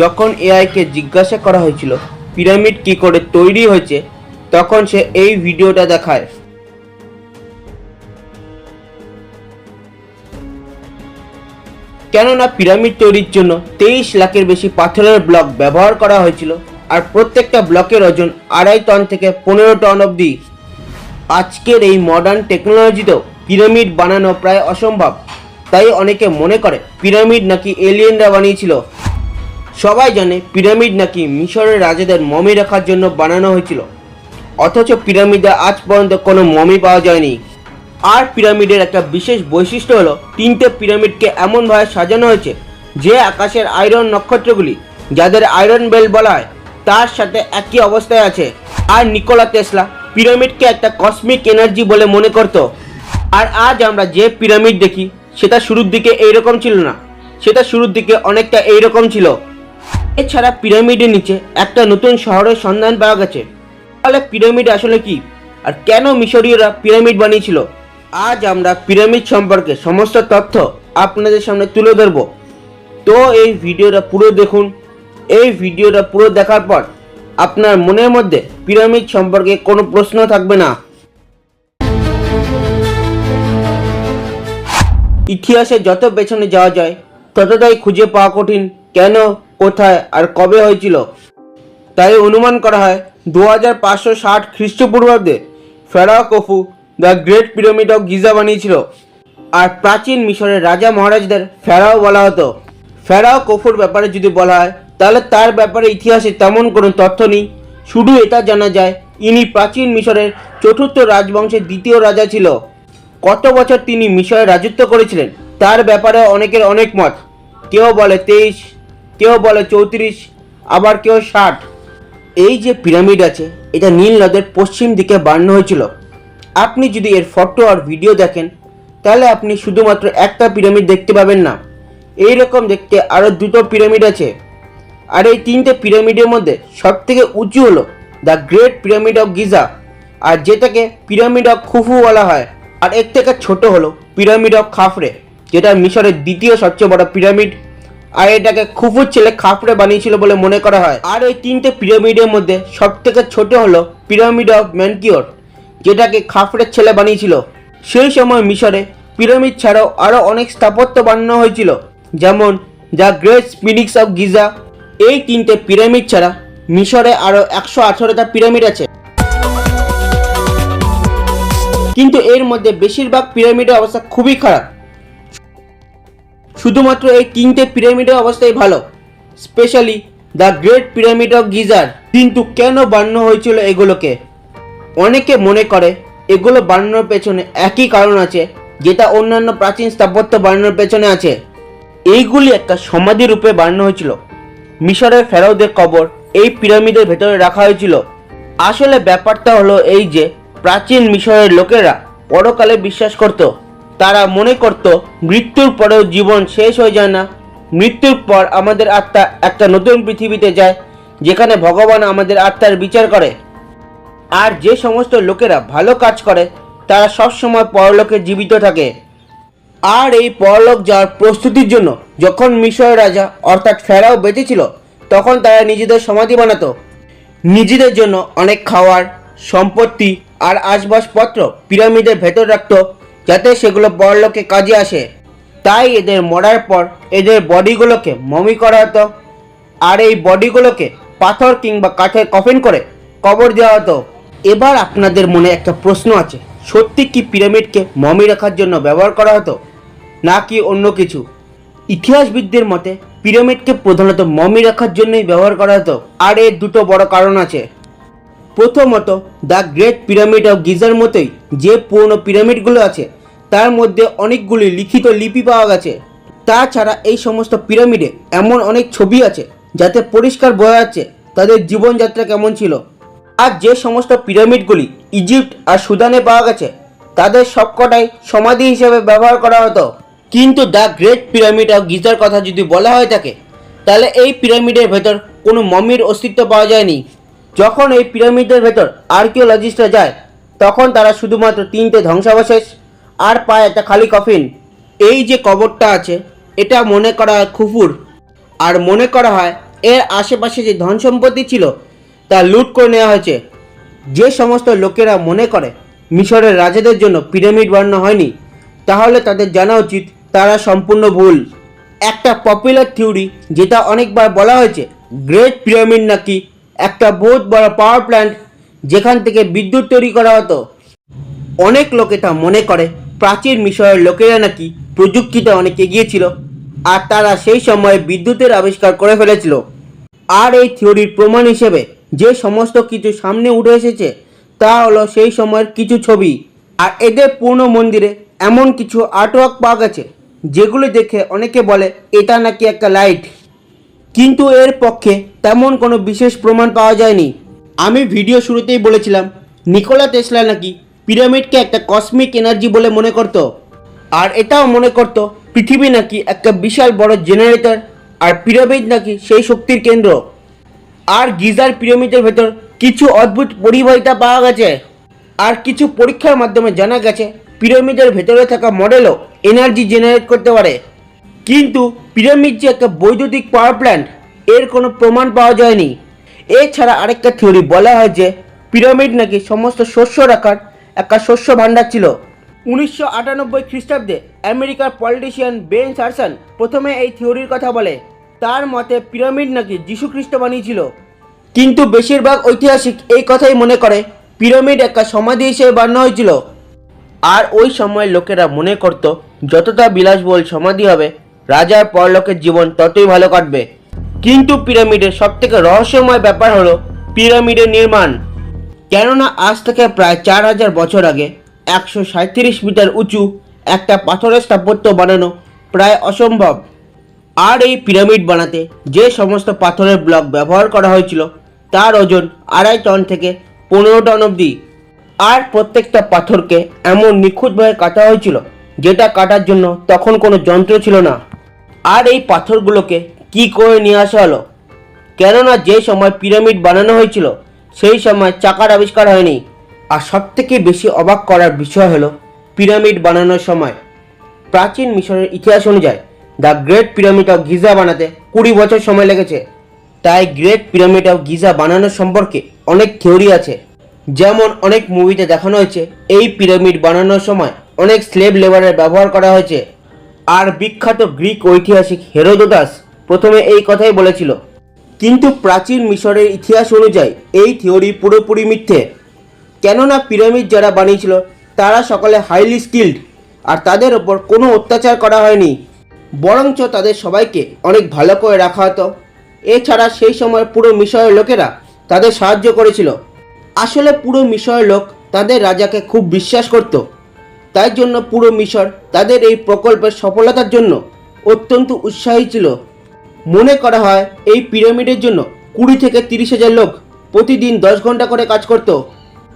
যখন এআইকে জিজ্ঞাসা করা হয়েছিল, পিরামিড কি করে তৈরি হয়েছে? তখন সে এই ভিডিওটা দেখায়। কেননা পিরামিড তৈরির জন্য তেইশ লাখের বেশি পাথরের ব্লক ব্যবহার করা হয়েছিল, আর প্রত্যেকটা ব্লকের ওজন আড়াই টন থেকে পনেরো টন অবধি। আজকের এই মডার্ন টেকনোলজিতেও পিরামিড বানানো প্রায় অসম্ভব। তাই অনেকে মনে করে, পিরামিড নাকি এলিয়েনরা বানিয়েছিল? সবাই জানে পিরামিড নাকি মিশরের রাজাদের মমি রাখার জন্য বানানো হয়েছিল। অথচ পিরামিডে আজ পর্যন্ত কোনো মমি পাওয়া যায়নি। আর পিরামিডের একটা বিশেষ বৈশিষ্ট্য হলো, তিনটে পিরামিডকে এমনভাবে সাজানো হয়েছে যে আকাশের আয়রন নক্ষত্রগুলি, যাদের আয়রন বেল বলা হয়, তার সাথে একই অবস্থায় আছে। আর নিকোলা তেসলা পিরামিডকে একটা কসমিক এনার্জি বলে মনে করত। আর আজ আমরা যে পিরামিড দেখি, সেটা শুরুর দিকে এইরকম ছিল না। সেটা শুরুর দিকে অনেকটা এইরকম ছিল। এছাড়া পিরামিডের নিচে একটা নতুন শহরের সন্ধান পাওয়া গেছে। তাহলে পিরামিড আসলে কি? আর কেন মিশরীয়রা পিরামিড বানিয়েছিল? আজ আমরা পিরামিড সম্পর্কে সমস্ত তথ্য আপনাদের সামনে তুলে ধরব। তো এই ভিডিওটা পুরো দেখুন। এই ভিডিওটা পুরো দেখার পর আপনার মনের মধ্যে পিরামিড সম্পর্কে কোনো প্রশ্ন থাকবে না। ইতিহাসে যত পেছনে যাওয়া যায়, ততটাই খুঁজে পাওয়া কঠিন। কেন কোথায় আর কবে হয়েছিল? তাই অনুমান করা হয় দু হাজার পাঁচশো ষাট খ্রিস্টপূর্বাব্দে ফেরাও Khufu the great pyramid of Giza বানিয়েছিল আর প্রাচীন মিশরের রাজা মহারাজদের ফেরাও বলা হতো। ফেরাও কফুর ব্যাপারে যদি বলা হয়, তাহলে তার ব্যাপারে ইতিহাসে তেমন কোনো তথ্য নেই। শুধু এটা জানা যায়, ইনি প্রাচীন মিশরের চতুর্থ রাজবংশের দ্বিতীয় রাজা ছিল। কত বছর তিনি মিশরে রাজত্ব করেছিলেন, তার ব্যাপারে অনেকের অনেক মত। কেউ বলে তেইশ কেউ বলে চৌত্রিশ, আবার কেউ ষাট। এই যে পিরামিড আছে, এটা নীল নদের পশ্চিম দিকে বানানো হয়েছিল। আপনি যদি এর ফটো আর ভিডিও দেখেন, তাহলে আপনি শুধুমাত্র একটা পিরামিড দেখতে পাবেন না। এই রকম দেখতে আরও দুটো পিরামিড আছে। আর এই তিনটে পিরামিডের মধ্যে সব থেকে উঁচু হলো the great pyramid of Giza আর যেটাকে পিরামিড অফ খুফু বলা হয়, আর এর থেকে ছোট হলো পিরামিড অফ খাফরে যেটা মিশরের দ্বিতীয় সবচেয়ে বড় পিরামিড আর এটাকে খুফুর ছেলে খাফরে বানিয়েছিল বলে মনে করা হয়। আর এই তিনটে পিরামিডের মধ্যে সব থেকে ছোট হলো পিরামিড অফ ম্যানকিওর, যেটাকে খাফরের ছেলে বানিয়েছিল। সেই সময় মিশরে পিরামিড ছাড়াও আরও অনেক স্থাপত্য বানানো হয়েছিল, যেমন the great sphinx of Giza. এই তিনটে পিরামিড ছাড়া মিশরে আরও একশো আঠারোটা পিরামিড আছে। কিন্তু এর মধ্যে বেশিরভাগ পিরামিডের অবস্থা খুবই খারাপ। শুধুমাত্র এই তিনটে পিরামিডের অবস্থাই ভালো specially the great pyramid of geyser কিন্তু কেন বানানো হয়েছিল এগুলোকে? অনেকে মনে করে এগুলো বানানোর পেছনে একই কারণ আছে, যেটা অন্যান্য প্রাচীন স্থাপত্য বানানোর পেছনে আছে। এইগুলি একটা সমাধি রূপে বানানো হয়েছিল। মিশরের ফেরাউদের কবর এই পিরামিডের ভেতরে রাখা হয়েছিল। আসলে ব্যাপারটা হলো এই যে, প্রাচীন মিশরের লোকেরা পরকালে বিশ্বাস করত। তারা মনে করত, মৃত্যুর পরেও জীবন শেষ হয়ে যায় না। মৃত্যুর পর আমাদের আত্মা একটা নতুন পৃথিবীতে যায়, যেখানে ভগবান আমাদের আত্মার বিচার করে। আর যে সমস্ত লোকেরা ভালো কাজ করে, তারা সবসময় পরলোকে জীবিত থাকে। আর এই পরলোক যাওয়ার প্রস্তুতির জন্য যখন মিশর রাজা, অর্থাৎ ফেরাও বেঁচে ছিল তখন তারা নিজেদের সমাধি বানাতো। নিজেদের জন্য অনেক খাওয়ার, সম্পত্তি আর আসবাবপত্র পিরামিডের ভেতর রাখতো। যাতে সেগুলো পরলোকে কাজে আসে। তাই এদের মরার পর এদের বডিগুলোকে মমি করা হতো। আর এই বডিগুলোকে পাথর কিংবা কাঠের কফিন করে কবর দেওয়া হতো। এবার আপনাদের মনে একটা প্রশ্ন আছে, সত্যি কি পিরামিডকে মমি রাখার জন্য ব্যবহার করা হতো? নাকি অন্য কিছু? ইতিহাসবিদদের মতে, পিরামিডকে প্রধানত মমি রাখার জন্যই ব্যবহার করা হতো। আর এর দুটো বড় কারণ আছে। প্রথমত, দ্য গ্রেট পিরামিড অফ গিজার মতোই যে পুরনো পিরামিডগুলো আছে তার মধ্যে অনেকগুলি লিখিত লিপি পাওয়া গেছে। তাছাড়া এই সমস্ত পিরামিডে এমন অনেক ছবি আছে, যাতে পরিষ্কার বোঝা যাচ্ছে তাদের জীবনযাত্রা কেমন ছিল। আর যে সমস্ত পিরামিডগুলি ইজিপ্ট আর সুদানে পাওয়া গেছে, তাদের সবকটাই সমাধি হিসেবে ব্যবহার করা হতো। কিন্তু দ্য গ্রেট পিরামিড অফ গিজার কথা যদি বলা হয়ে থাকে, তাহলে এই পিরামিডের ভেতর কোনো মমির অস্তিত্ব পাওয়া যায়নি। যখন এই পিরামিডের ভেতর আর্কিওলজিস্টরা যায়, তখন তারা শুধুমাত্র তিনটে ধ্বংসাবশেষ আর পায় একটা খালি কফিন এই যে কবরটা আছে, এটা মনে করা হয় খুফুর। আর মনে করা হয় এর আশেপাশে যে ধন সম্পত্তি ছিল, তা লুট করে নেওয়া হয়েছে। যে সমস্ত লোকেরা মনে করে মিশরের রাজাদের জন্য পিরামিড বানানো হয়নি, তাহলে তাদের জানা উচিত তারা সম্পূর্ণ ভুল। একটা পপুলার থিওরি যেটা অনেকবার বলা হয়েছে গ্রেট পিরামিড নাকি একটা বহুত বড় পাওয়ার প্ল্যান্ট যেখান থেকে বিদ্যুৎ তৈরি করা হতো। অনেক লোকে তা মনে করে। প্রাচীন মিশরের লোকেরা নাকি প্রযুক্তিতে অনেক এগিয়ে ছিল আর তারা সেই সময়ে বিদ্যুতের আবিষ্কার করে ফেলেছিল। আর এই থিওরির প্রমাণ হিসেবে যে সমস্ত কিছু সামনে উঠে এসেছে, তা হলো সেই সময়ের কিছু ছবি। আর এদের পূর্ণ মন্দিরে এমন কিছু আর্টওয়ার্ক পাওয়া গেছে, যেগুলো দেখে অনেকে বলে, এটা নাকি একটা লাইট কিন্তু এর পক্ষে তেমন কোনো বিশেষ প্রমাণ পাওয়া যায়নি। আমি ভিডিও শুরুতেই বলেছিলাম, নিকোলা টেসলা নাকি পিরামিডকে একটা কসমিক এনার্জি বলে মনে করত। আর এটাও মনে করত পৃথিবী নাকি একটা বিশাল বড় জেনারেটর আর পিরামিড নাকি সেই শক্তির কেন্দ্র। আর গিজার পিরামিডের ভেতর কিছু অদ্ভুত পরিবাহিতা পাওয়া গেছে। আর কিছু পরীক্ষার মাধ্যমে জানা গেছে পিরামিডের ভেতরে থাকা মডেলও এনার্জি জেনারেট করতে পারে। কিন্তু পিরামিড যে একটা বৈদ্যুতিক পাওয়ার প্ল্যান্ট এর কোনো প্রমাণ পাওয়া যায়নি। এছাড়া আরেকটা থিওরি বলা হয় যে পিরামিড নাকি সমস্ত শস্য রাখার একটা শস্য ভাণ্ডার ছিল। উনিশশো আটানব্বই খ্রিস্টাব্দে আমেরিকার পলিটিশিয়ান বেন সারসন প্রথমে এই থিওরির কথা বলে, তার মতে পিরামিড নাকি যীশু খ্রিস্ট বানিয়েছিল। কিন্তু বেশিরভাগ ঐতিহাসিক এই কথাই মনে করে, পিরামিড একটা সমাধি হিসেবে বানানো হয়েছিল। আর ওই সময় লোকেরা মনে করত, যতটা বিলাসবহুল সমাধি হবে, রাজার পরলোকের জীবন ততই ভালো কাটবে। কিন্তু পিরামিডের সবথেকে রহস্যময় ব্যাপার হলো, পিরামিডের নির্মাণ। কেননা আজ থেকে প্রায় চার হাজার বছর আগে একশো সাঁত্রিশ মিটার উঁচু একটা পাথরের স্থাপত্য বানানো প্রায় অসম্ভব। আর এই পিরামিড বানাতে যে সমস্ত পাথরের ব্লক ব্যবহার করা হয়েছিল, তার ওজন আড়াই টন থেকে পনেরো টন অবধি। আর প্রত্যেকটা পাথরকে এমন নিখুঁতভাবে কাটা হয়েছিল, যেটা কাটার জন্য তখন কোনো যন্ত্র ছিল না। আর এই পাথরগুলোকে কি করে নিয়ে আসা হলো? কেননা যে সময় পিরামিড বানানো হয়েছিল সেই সময় চাকার আবিষ্কার হয়নি। আর সবথেকে বেশি অবাক করার বিষয় হলো পিরামিড বানানোর সময়। প্রাচীন মিশরের ইতিহাস অনুযায়ী, the great pyramid of Giza বানাতে কুড়ি বছর সময় লেগেছে। তাই গ্রেট পিরামিড অফ গিজা বানানোর সম্পর্কে অনেক থিওরি আছে। যেমন অনেক মুভিতে দেখানো হয়েছে, এই পিরামিড বানানোর সময় অনেক স্লেভ লেবারের ব্যবহার করা হয়েছে। আর বিখ্যাত গ্রিক ঐতিহাসিক হেরোদোদাস প্রথমে এই কথাই বলেছিল কিন্তু প্রাচীন মিশরের ইতিহাস অনুযায়ী এই থিওরি পুরোপুরি মিথ্যে। কেননা পিরামিড যারা বানিয়েছিল, তারা সকলে হাইলি স্কিল্ড আর তাদের ওপর কোনো অত্যাচার করা হয়নি। বরঞ্চ তাদের সবাইকে অনেক ভালো করে রাখা হতো। এছাড়া সেই সময় পুরো মিশরের লোকেরা তাদের সাহায্য করেছিল। আসলে পুরো মিশরের লোক তাদের রাজাকে খুব বিশ্বাস করত। তাই জন্য পুরো মিশর তাদের এই প্রকল্পের সফলতার জন্য অত্যন্ত উৎসাহী ছিল। মনে করা হয় এই পিরামিডের জন্য কুড়ি থেকে তিরিশ হাজার লোক প্রতিদিন দশ ঘণ্টা করে কাজ করত।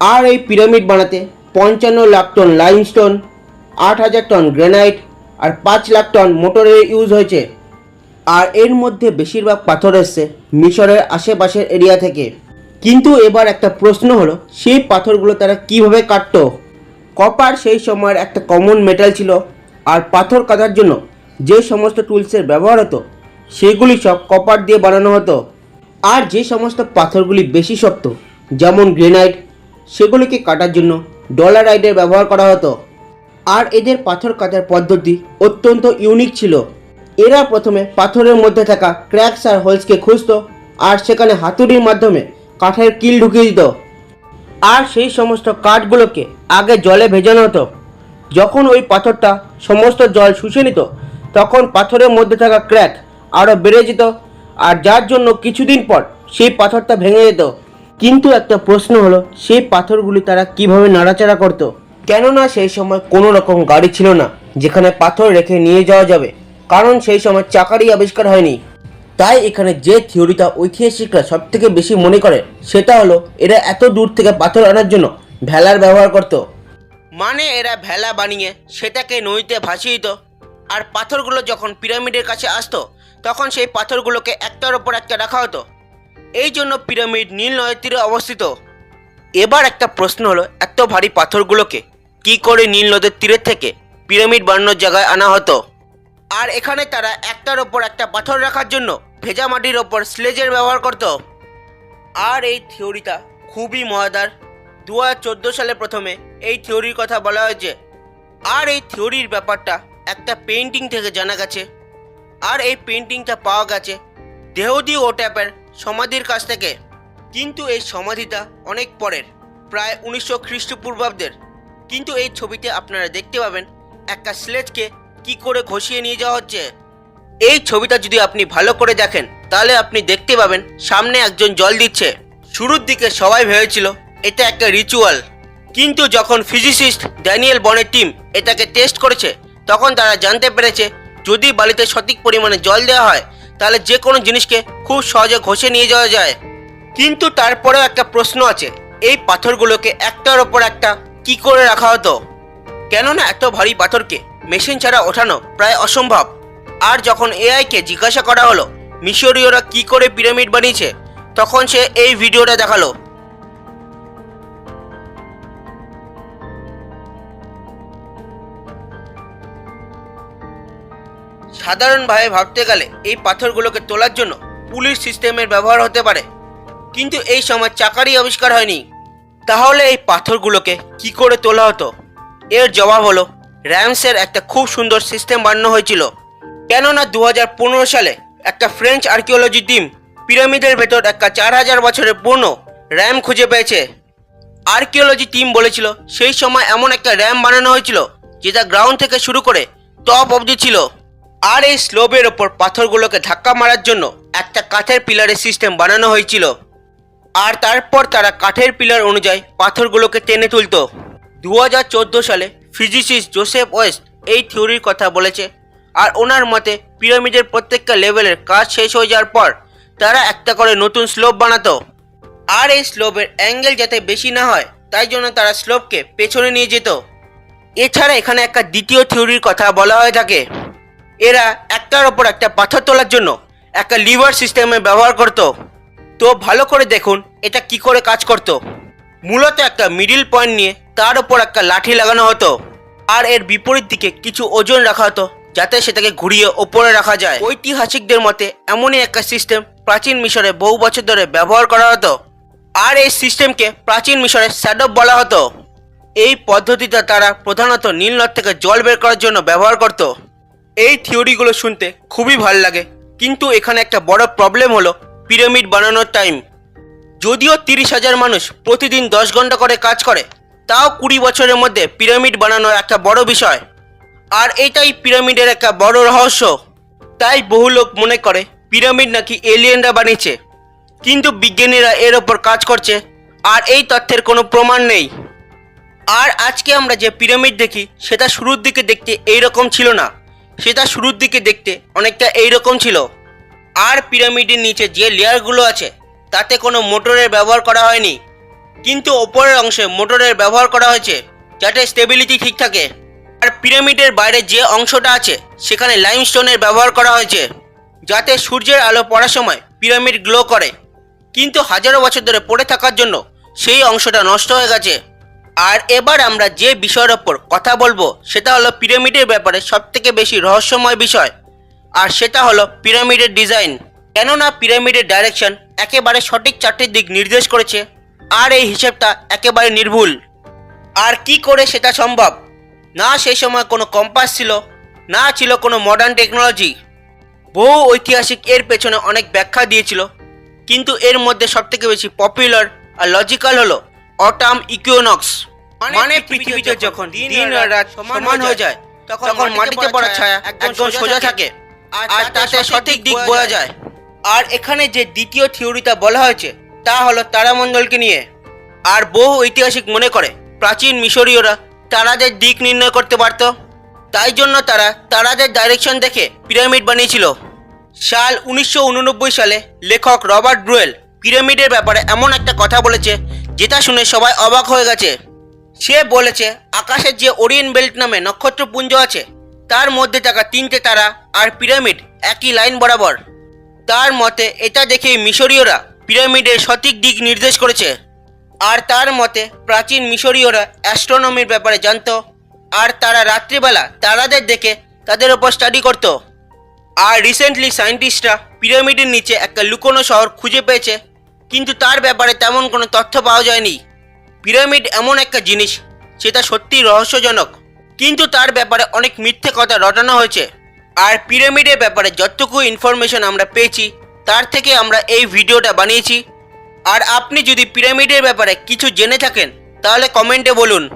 আর এই পিরামিড বানাতে পঞ্চান্ন লাখ টন লাইমস্টোন আট হাজার টন গ্রানাইট আর পাঁচ লাখ টন মোটরের ইউজ হয়েছে। আর এর মধ্যে বেশিরভাগ পাথর এসছে মিশরের আশেপাশের এরিয়া থেকে। কিন্তু এবার একটা প্রশ্ন হলো, সেই পাথরগুলো তারা কীভাবে কাটতো? কপার সেই সময়ের একটা কমন মেটাল ছিল। আর পাথর কাটার জন্য যে সমস্ত টুলসের ব্যবহার হতো সেগুলি সব কপার দিয়ে বানানো হতো। আর যে সমস্ত পাথরগুলি বেশি শক্ত, যেমন গ্রেনাইট, সেগুলিকে কাটার জন্য ডলারাইটের ব্যবহার করা হতো। আর এদের পাথর কাটার পদ্ধতি অত্যন্ত ইউনিক ছিল। এরা প্রথমে পাথরের মধ্যে থাকা ক্র্যাকস আর হোলসকে খুঁজতো আর সেখানে হাতুড়ির মাধ্যমে কাঠের কিল ঢুকিয়ে দিত। আর সেই সমস্ত কাঠগুলোকে আগে জলে ভেজানো হতো। যখন ওই পাথরটা সমস্ত জল শুষে নিত, তখন পাথরের মধ্যে থাকা ক্র্যাক আরও বেড়ে যেত। আর যার জন্য কিছুদিন পর সেই পাথরটা ভেঙে যেত। কিন্তু একটা প্রশ্ন হলো, সেই পাথরগুলি তারা কীভাবে নাড়াচাড়া করতো? কেননা সেই সময় কোনো রকম গাড়ি ছিল না, যেখানে পাথর রেখে নিয়ে যাওয়া যাবে। কারণ সেই সময় চাকারই আবিষ্কার হয়নি। তাই এখানে যে থিওরিটা ঐতিহাসিকরা সব থেকে বেশি মনে করে, সেটা হলো, এরা এত দূর থেকে পাথর আনার জন্য ভেলার ব্যবহার করত। মানে এরা ভেলা বানিয়ে সেটাকে নদীতে ভাসিয়ে দিত। আর পাথরগুলো যখন পিরামিডের কাছে আসতো তখন সেই পাথরগুলোকে একটার ওপর একটা রাখা হতো। এই জন্য পিরামিড নীল নদের তীরে অবস্থিত। এবার একটা প্রশ্ন হলো, এত ভারী পাথরগুলোকে কি করে নীল নদের তীরের থেকে পিরামিড বানানোর জায়গায় আনা হতো? আর এখানে তারা একটার ওপর একটা পাথর রাখার জন্য ভেজা মাটির ওপর স্লেজের ব্যবহার করত। আর এই থিওরিটা খুবই মজাদার। দু হাজার চোদ্দ সালে প্রথমে এই থিওরির কথা বলা হয়েছে। আর এই থিওরির ব্যাপারটা একটা পেন্টিং থেকে জানা গেছে। আর এই পেন্টিংটা পাওয়া গেছে। দেহদি ওট্যাপের সমাধির কাছ থেকে। কিন্তু এই সমাধিটা অনেক পরের, প্রায় উনিশশো খ্রিস্টপূর্বাব্দের। কিন্তু এই ছবিতে আপনারা দেখতে পাবেন একটা স্লেজকে কি করে ঘষিয়ে নিয়ে যাওয়া হচ্ছে। এই ছবিটা যদি আপনি ভালো করে দেখেন, তাহলে আপনি দেখতে পাবেন সামনে একজন জল দিচ্ছে। শুরুর দিকে সবাই ভেবেছিল, এটা একটা রিচুয়াল কিন্তু যখন ফিজিসিস্ট ড্যানিয়েল বনের টিম এটাকে টেস্ট করেছে, তখন তারা জানতে পেরেছে যদি বালিতে সঠিক পরিমাণে জল দেওয়া হয়, তাহলে যে কোনো জিনিসকে খুব সহজে ঘষে নিয়ে যাওয়া যায়। কিন্তু তারপরেও একটা প্রশ্ন আছে, এই পাথরগুলোকে একটার ওপর একটা কি করে রাখা হতো? কেননা এত ভারী পাথরকে মেশিন ছাড়া ওঠানো প্রায় অসম্ভব। আর যখন এআইকে জিজ্ঞাসা করা হলো, মিশরীয়রা কি করে পিরামিড বানিয়েছে, তখন সে এই ভিডিওটা দেখাল। সাধারণভাবে ভাবতে গেলে এই পাথরগুলোকে তোলার জন্য পুলিশ সিস্টেমের ব্যবহার হতে পারে। কিন্তু এই সময় চাকারই আবিষ্কার হয়নি। তাহলে এই পাথরগুলোকে কি করে তোলা হতো? এর জবাব হলো, র্যামসের একটা খুব সুন্দর সিস্টেম বানানো হয়েছিল। কেননা দু হাজার পনেরো সালে একটা ফ্রেঞ্চ আর্কিওলজি টিম পিরামিডের ভেতর একটা চার হাজার বছরের পুরনো র্যাম খুঁজে পেয়েছে। আর্কিওলজি টিম বলেছিল, সেই সময় এমন একটা র্যাম বানানো হয়েছিল, যেটা গ্রাউন্ড থেকে শুরু করে টপ অবধি ছিল। আর এই স্লোবের ওপর পাথরগুলোকে ধাক্কা মারার জন্য একটা কাঠের পিলারের সিস্টেম বানানো হয়েছিল। আর তারপর তারা কাঠের পিলার অনুযায়ী পাথরগুলোকে টেনে তুলতো। দু সালে ফিজিসিস্ট জোসেফ ওয়েস্ট এই থিওরির কথা বলেছে, আর ওনার মতে পিরামিডের প্রত্যেকটা লেভেলের কাজ শেষ হয়ে যাওয়ার পর তারা একটা করে নতুন স্লোপ বানাতো। আর এই স্লোপের অ্যাঙ্গেল যাতে বেশি না হয়, তাই জন্য তারা স্লোপকে পেছনে নিয়ে যেত। এছাড়া এখানে একটা দ্বিতীয় থিওরির কথা বলা হয়ে থাকে। এরা একটার ওপর একটা পাথর তোলার জন্য একটা লিভার সিস্টেমে ব্যবহার করত। তো ভালো করে দেখুন এটা কি করে কাজ করত। মূলত একটা মিডিল পয়েন্ট নিয়ে তার ওপর একটা লাঠি লাগানো হতো। আর এর বিপরীত দিকে কিছু ওজন রাখা হতো, যাতে সেটাকে ঘুরিয়ে ওপরে রাখা যায়। ঐতিহাসিকদের মতে এমনই একটা সিস্টেম প্রাচীন মিশরে বহু বছর ধরে ব্যবহার করা হতো। আর এই সিস্টেমকে প্রাচীন মিশরে স্যাডপ বলা হতো। এই পদ্ধতিটা তারা প্রধানত নীল নদ থেকে জল বের করার জন্য ব্যবহার করত। এই থিওরিগুলো শুনতে খুবই ভালো লাগে। কিন্তু এখানে একটা বড় প্রবলেম হলো পিরামিড বানানোর টাইম যদিও তিরিশ হাজার মানুষ প্রতিদিন দশ ঘণ্টা করে কাজ করে, তাও কুড়ি বছরের মধ্যে পিরামিড বানানো একটা বড় বিষয়। আর এটাই পিরামিডের একটা বড় রহস্য। তাই বহু লোক মনে করে পিরামিড নাকি এলিয়েনরা বানিয়েছে। কিন্তু বিজ্ঞানীরা এর ওপর কাজ করছে, আর এই তথ্যের কোনো প্রমাণ নেই। আর আজকে আমরা যে পিরামিড দেখি, সেটা শুরুর দিকে দেখতে এইরকম ছিল না। সেটা শুরুর দিকে দেখতে অনেকটা এইরকম ছিল। আর পিরামিডের নিচে যে লেয়ারগুলো আছে, তাতে কোনো মোটরের ব্যবহার করা হয়নি। কিন্তু ওপরের অংশে মোটরের ব্যবহার করা হয়েছে যাতে স্টেবিলিটি ঠিক থাকে। আর পিরামিডের বাইরে যে অংশটা আছে, সেখানে লাইমস্টোনের ব্যবহার করা হয়েছে, যাতে সূর্যের আলো পড়ার সময় পিরামিড গ্লো করে। কিন্তু হাজারো বছর ধরে পড়ে থাকার জন্য সেই অংশটা নষ্ট হয়ে গেছে। আর এবার আমরা যে বিষয়ের ওপর কথা বলব, সেটা হলো পিরামিডের ব্যাপারে সবথেকে বেশি রহস্যময় বিষয়। আর সেটা হলো পিরামিডের ডিজাইন। কেননা পিরামিডের ডাইরেকশন একেবারে সঠিক চারটির দিক নির্দেশ করেছে, আর এই হিসেবটা একেবারে নির্ভুল। আর কি করে সেটা সম্ভব? না সেই সময় কোনো কম্পাস ছিল, না ছিল কোনো মডার্ন টেকনোলজি বহু ঐতিহাসিক এর পেছনে অনেক ব্যাখ্যা দিয়েছিল, কিন্তু এর মধ্যে সবথেকে বেশি পপুলার আর লজিক্যাল হলো অটাম ইকুইনক্স মানে পৃথিবীতে যখন দিন আর রাত সমান হয়ে যায় তখন মাটিতে পড়া ছায়া একদম সোজা থাকে। আর তাতে সঠিক দিক বোঝা যায়। আর এখানে যে দ্বিতীয় থিওরিটা বলা হয়েছে তা হলো তারামণ্ডলকে নিয়ে। আর বহু ঐতিহাসিক মনে করে প্রাচীন মিশরীয়রা তারাদের দিক নির্ণয় করতে পারত। তাই জন্য তারা তারাদের ডাইরেকশন দেখে পিরামিড বানিয়েছিল। সাল উনিশশো উননব্বই সালে লেখক রবার্ট ব্রুয়েল পিরামিডের ব্যাপারে এমন একটা কথা বলেছে যেটা শুনে সবাই অবাক হয়ে গেছে। সে বলেছে, আকাশের যে ওরিয়েন বেল্ট নামে নক্ষত্রপুঞ্জ আছে, তার মধ্যে থাকা তিনটে তারা আর পিরামিড একই লাইন বরাবর। তার মতে, এটা দেখেই মিশরীয়রা পিরামিডের সঠিক দিক নির্দেশ করেছে। আর তার মতে, প্রাচীন মিশরীয়রা অ্যাস্ট্রোনমির ব্যাপারে জানতো, আর তারা রাত্রিবেলা তারাদের দেখে তাদের ওপর স্টাডি করতো। আর রিসেন্টলি সায়েন্টিস্টরা পিরামিডের নিচে একটা লুকোনো শহর খুঁজে পেয়েছে, কিন্তু তার ব্যাপারে তেমন কোনো তথ্য পাওয়া যায়নি। পিরামিড এমন একটা জিনিস, সেটা সত্যি রহস্যজনক। কিন্তু তার ব্যাপারে অনেক মিথ্যে কথা রটানো হয়েছে। আর পিরামিডের ব্যাপারে যতটুকু ইনফরমেশন আমরা পেয়েছি, তার থেকে আমরা এই ভিডিওটা বানিয়েছি। আর আপনি যদি পিরামিডের ব্যাপারে কিছু জেনে থাকেন, তাহলে কমেন্টে বলুন।